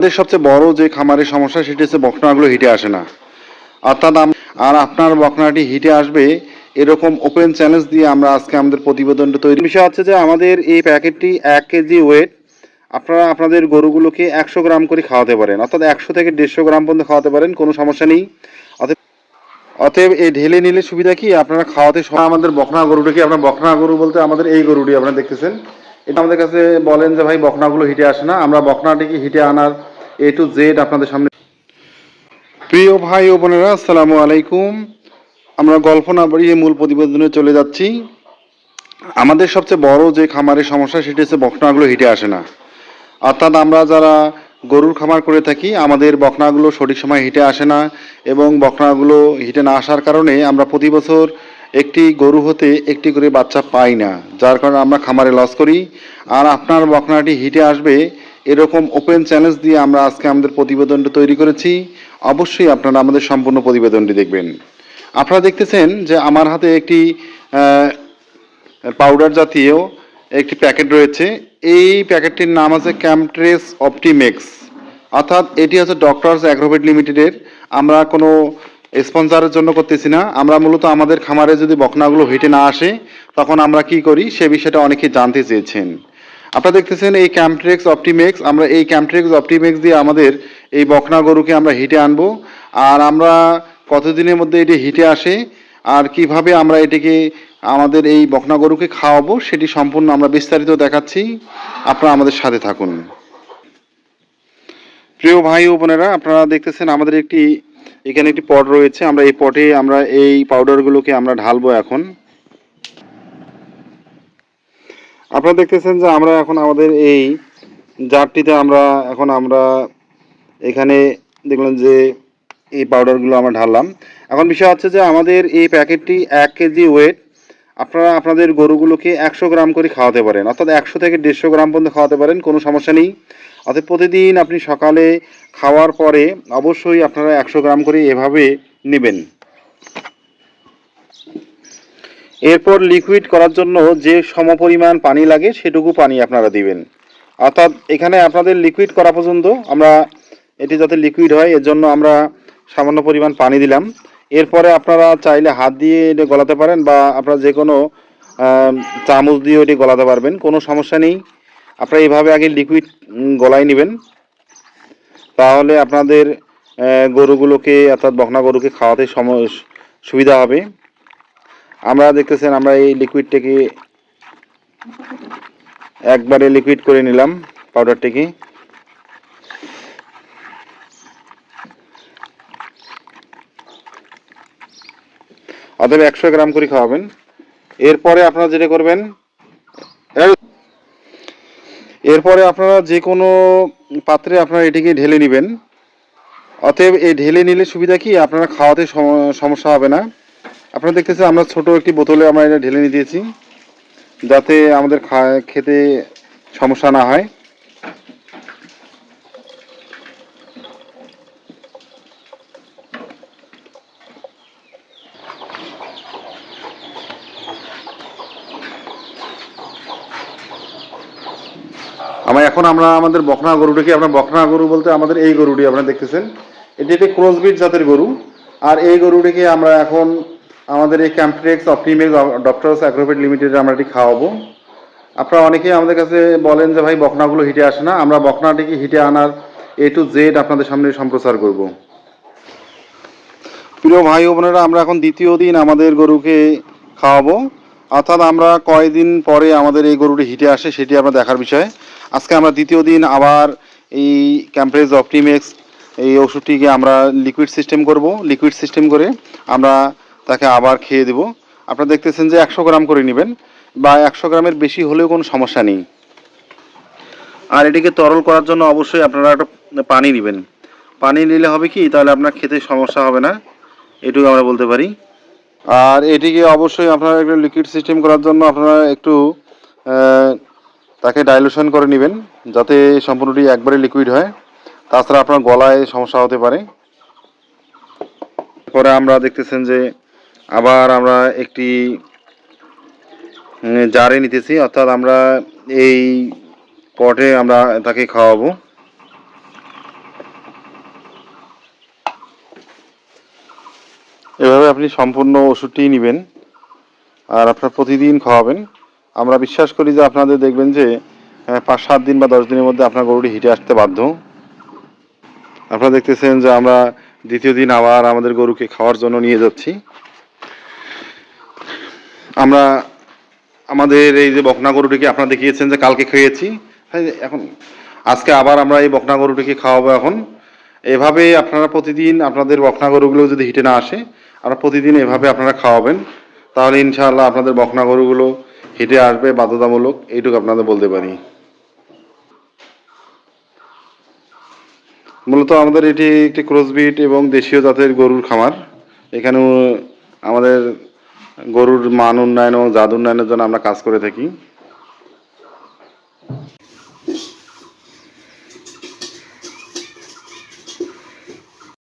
আমাদের সবচেয়ে বড় যে খামারের সমস্যা, সেটি হচ্ছে বকনাগুলো হিটে আসে না। অর্থাৎ আর আপনার বকনাটি হিটে আসবে এরকম ওপেন চ্যালেঞ্জ দিয়ে আমরা আজকে আমাদের প্রতিবেদনটা তৈরি বিষয় হচ্ছে যে আমাদের এই প্যাকেটটি এক কেজি ওয়েট আপনারা আপনাদের গরুগুলোকে একশো গ্রাম করে খাওয়াতে পারেন। অর্থাৎ একশো থেকে দেড়শো গ্রাম পর্যন্ত খাওয়াতে পারেন, কোনো সমস্যা নেই। অতএব অতএব এই ঢেলে নিলে সুবিধা কি? আপনারা খাওয়াতে সময় আমাদের বকনা গরুটাকে আপনার বকনা গরু বলতে আমাদের এই গরুটি আপনারা দেখতেছেন। এটা আমাদের কাছে বলেন যে ভাই, বকনাগুলো হিটে আসে না। আমরা বকনাটিকে হিটে আনার এ টু জেড আপনাদের সামনে। প্রিয় ভাই ও বোনেরা, আসসালামু আলাইকুম। আমরা গল্প না বাড়িয়ে মূল প্রতিবেদনে চলে যাচ্ছি। আমাদের সবচেয়ে বড় যে খামারের সমস্যা, সেটি হচ্ছে বকনাগুলো হিটে আসে না। অর্থাৎ আমরা যারা গরুর খামার করে থাকি, আমাদের বকনাগুলো সঠিক সময় হিটে আসে না এবং বকনাগুলো হিটে না আসার কারণে আমরা প্রতি বছর একটি গরু হতে একটি করে বাচ্চা পাই না, যার কারণে আমরা খামারে লস করি। আর আপনার বকনাটি হিটে আসবে এরকম ওপেন চ্যালেঞ্জ দিয়ে আমরা আজকে আমাদের প্রতিবেদনটা তৈরি করেছি। অবশ্যই আপনারা আমাদের সম্পূর্ণ প্রতিবেদনটি দেখবেন। আপনারা দেখতেছেন যে আমার হাতে একটি পাউডার জাতীয় একটি প্যাকেট রয়েছে। এই প্যাকেটটির নাম আছে ক্যামট্রেস অপটিমেক্স অর্থাৎ এটি হচ্ছে ডক্টরস অ্যাগ্রোভেট লিমিটেডের আমরা কোনো স্পন্সরের জন্য করতেছি না। আমরা মূলত আমাদের খামারে যদি বকনাগুলো হেঁটে না আসে, তখন আমরা কি করি? সে বিষয়টা অনেকে জানতে চেয়েছেন। আপনারা দেখতেছেন এই ক্যামট্রেক্স অপটিমেক্স আমরা এই ক্যামট্রেক্স অপটিমেক্স দিয়ে আমাদের এই বকনা গরুকে আমরা হিটে আনব। আর আমরা কতদিনের মধ্যে এটি হিটে আসে আর কীভাবে আমরা এটিকে আমাদের এই বকনা গরুকে খাওয়াবো সেটি সম্পূর্ণ আমরা বিস্তারিত দেখাচ্ছি। আপনারা আমাদের সাথে থাকুন। প্রিয় ভাই ও বোনেরা, আপনারা দেখতেছেন আমাদের একটি, এখানে একটি পট রয়েছে। আমরা এই পটে আমরা এই পাউডারগুলোকে আমরা ঢালবো এখন। আপনারা দেখতেছেন যে আমরা এখন আমাদের এই জারটিতে আমরা, এখন আমরা এখানে দেখলাম যে এই পাউডারগুলো আমরা ঢাললাম। এখন বিষয় হচ্ছে যে আমাদের এই প্যাকেটটি এক কেজি ওয়েট আপনারা আপনাদের গরুগুলোকে একশো গ্রাম করে খাওয়াতে পারেন, অর্থাৎ একশো থেকে দেড়শো গ্রাম পর্যন্ত খাওয়াতে পারেন, কোনো সমস্যা নেই। অর্থাৎ প্রতিদিন আপনি সকালে খাওয়ার পরে অবশ্যই আপনারা একশো গ্রাম করে এভাবে নেবেন। এরপর লিকুইড করার জন্য যে সমপরিমাণ পানি লাগে সেটুকু পানি আপনারা দিবেন। অর্থাৎ এখানে আপনাদের লিকুইড করা পর্যন্ত আমরা, এটি যাতে লিকুইড হয়, এর জন্য আমরা সামান্য পরিমাণ পানি দিলাম। এরপরে আপনারা চাইলে হাত দিয়ে এটি গলাতে পারেন বা আপনারা যে কোনো চামচ দিয়ে এটি গলাতে পারবেন, কোনো সমস্যা নেই। আপনারা এইভাবে আগে লিকুইড গলায় নেবেন। তাহলে আপনাদের গরুগুলোকে অর্থাৎ বকনা গরুকে খাওয়াতে সময়, সুবিধা হবে। আমরা দেখতেছেন আমরা এই লিকুইডটাকে একবারে লিকুইড করে নিলাম পাউডারটিকে অতএব একশো গ্রাম করে খাওয়াবেন। এরপরে আপনারা যেটা করবেন, এরপরে আপনারা যে কোনো পাত্রে আপনারা এটিকে ঢেলে নেবেন। অতএব এই ঢেলে নিলে সুবিধা কি? আপনারা খাওয়াতে সম- সমস্যা হবে না। আপনারা দেখতেছেন, আমরা ছোট একটি বোতলে আমরা এটা ঢেলে নিয়ে দিয়েছি যাতে আমাদের খেতে সমস্যা না হয়। আমরা এখন আমরা আমাদের বকনা গরুটাকে আমরা বকনা গরু বলতে আমাদের এই গরুটি আপনারা দেখতেছেন। এটি একটি ক্রসবিট জাতের গরু, আর এই গরুটিকে আমরা এখন আমাদের এই ক্যাম্পট্রেক্স অপটিমেক্স ডক্টরস অ্যাগ্রোভেট লিমিটেডে আমরা এটি খাওয়াবো। আপনারা অনেকেই আমাদের কাছে বলেন যে, ভাই, বকনাগুলো হিটে আসে না। আমরা বকনাটিকে হিটে আনার এ টু জেড আপনাদের সামনে সম্প্রচার করব। প্রিয় ভাই বোনেরা, আমরা এখন দ্বিতীয় দিন আমাদের গরুকে খাওয়াবো। অর্থাৎ আমরা কয়দিন পরে আমাদের এই গরুটি হিটে আসে সেটি আমরা দেখার বিষয়। আজকে আমরা দ্বিতীয় দিন আবার এই ক্যাম্প্রেজ অপটিমেক্স এই ওষুধটিকে আমরা লিকুইড সিস্টেম করব। লিকুইড সিস্টেম করে আমরা তাকে আবার খেয়ে দেব। আপনারা দেখতেছেন যে একশো গ্রাম করে নেবেন বা একশো গ্রামের বেশি হলেও কোনো সমস্যা নেই। আর এটিকে তরল করার জন্য অবশ্যই আপনারা একটা পানি নেবেন। পানি নিলে হবে কি, তাহলে আপনার খেতে সমস্যা হবে না। এটুকু আমরা বলতে পারি। আর এটিকে অবশ্যই আপনারা একটু লিকুইড সিস্টেম করার জন্য আপনারা একটু তাকে ডাইলুশন করে নেবেন, যাতে সম্পূর্ণটি একবারে লিকুইড হয়। তাছাড়া আপনার গলায় সমস্যা হতে পারে। পরে আমরা দেখতেছেন যে আবার আমরা একটি জারে নিতেছি, অর্থাৎ আমরা এই পটে আমরা তাকে খাওয়াবো। এভাবে আপনি সম্পূর্ণ ওষুধটি নেবেন আর আপনার প্রতিদিন খাওয়াবেন। আমরা বিশ্বাস করি যে আপনাদের দেখবেন যে পাঁচ সাত দিন বা দশ দিনের মধ্যে আপনার গরুটি হিটে আসতে বাধ্য। আপনারা দেখতেছেন যে আমরা দ্বিতীয় দিন আবার আমাদের গরুকে খাওয়ার জন্য নিয়ে যাচ্ছি। আমরা আমাদের এই যে বকনা গরুটিকে আপনারা দেখিয়েছেন যে কালকে খেয়েছি হ্যাঁ এখন আজকে আবার আমরা এই বকনা গরুটিকে খাওয়াবো এখন। এভাবে আপনারা প্রতিদিন আপনাদের বকনা গরুগুলো যদি হিটে না আসে আর প্রতিদিন এভাবে আপনারা খাওয়াবেন। তাহলে ইনশাআল্লাহ আপনাদের বকনা গরুগুলো হিটে আসবে, বাধ্যতামূলক, এইটুকু আপনাদের বলতে পারি। মূলত আমাদের এটি একটি ক্রসবিট এবং দেশীয় জাতের গরুর খামার। এখানেও আমাদের গরুর মান উন্নয়ন এবং জাত উন্নয়নের জন্য আমরা কাজ করে থাকি।